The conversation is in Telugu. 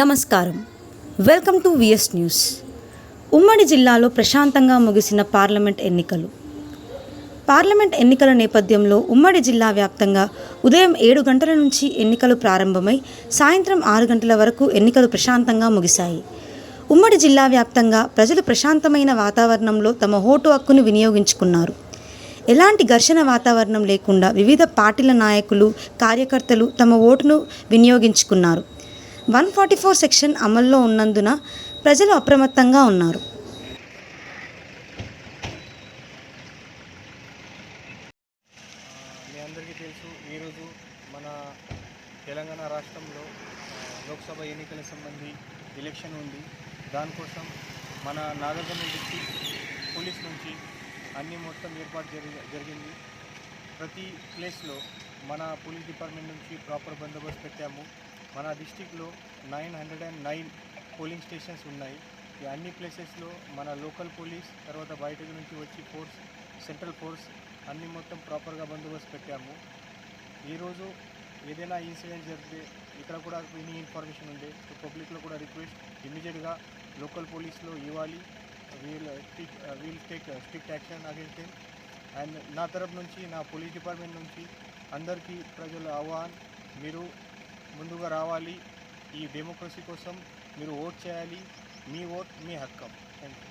నమస్కారం. Welcome to VS news. ఉమ్మడి జిల్లాలో ప్రశాంతంగా ముగిసిన పార్లమెంట్ ఎన్నికలు. పార్లమెంట్ ఎన్నికల నేపథ్యంలో ఉమ్మడి జిల్లా వ్యాప్తంగా ఉదయం ఏడు గంటల నుంచి ఎన్నికలు ప్రారంభమై సాయంత్రం ఆరు గంటల వరకు ఎన్నికలు ప్రశాంతంగా ముగిశాయి. ఉమ్మడి జిల్లా వ్యాప్తంగా ప్రజలు ప్రశాంతమైన వాతావరణంలో తమ ఓటు హక్కును వినియోగించుకున్నారు. ఎలాంటి ఘర్షణ వాతావరణం లేకుండా వివిధ పార్టీల నాయకులు కార్యకర్తలు తమ ఓటును వినియోగించుకున్నారు. వన్ ఫార్టీ ఫోర్ సెక్షన్ అమల్లో ఉన్నందున ప్రజలు అప్రమత్తంగా ఉన్నారు. మీ అందరికీ తెలుసు ఈరోజు మన తెలంగాణ రాష్ట్రంలో లోక్సభ ఎన్నికల సంబంధి ఎలక్షన్ ఉంది. దానికోసం మన నాగర్కర్నూలు నుంచి పోలీస్ నుంచి అన్ని మొత్తం ఏర్పాటు జరిగి జరిగింది. ప్రతి ప్లేస్లో మన పోలీస్ డిపార్ట్మెంట్ నుంచి ప్రాపర్ బందోబస్తు పెట్టాము. మన డిస్టిక్లో nine hundred and nine polling stations ఉన్నాయి. ఈ అన్ని ప్లేసెస్లో మన లోకల్ పోలీస్ తర్వాత బయట నుంచి వచ్చి ఫోర్స్ సెంట్రల్ ఫోర్స్ అన్ని మొత్తం ప్రాపర్గా బందోబస్తు పెట్టాము. ఈరోజు ఏదైనా ఇన్సిడెంట్ జరిగితే ఇక్కడ కూడా ఎనీ ఇన్ఫర్మేషన్ ఉంది పబ్లిక్లో కూడా రిక్వెస్ట్ ఇమీడియట్గా లోకల్ పోలీస్లో ఇవ్వాలి. We'll we'll take strict action against and నా తరపు నుంచి నా పోలీస్ డిపార్ట్మెంట్ నుంచి అందరికీ ప్రజల ఆహ్వాన్. మీరు ముందుగా రావాలి. ఈ డెమోక్రసీ కోసం మీరు ఓట్ చేయాలి. మీ ఓట్ మీ హక్కం. Thank you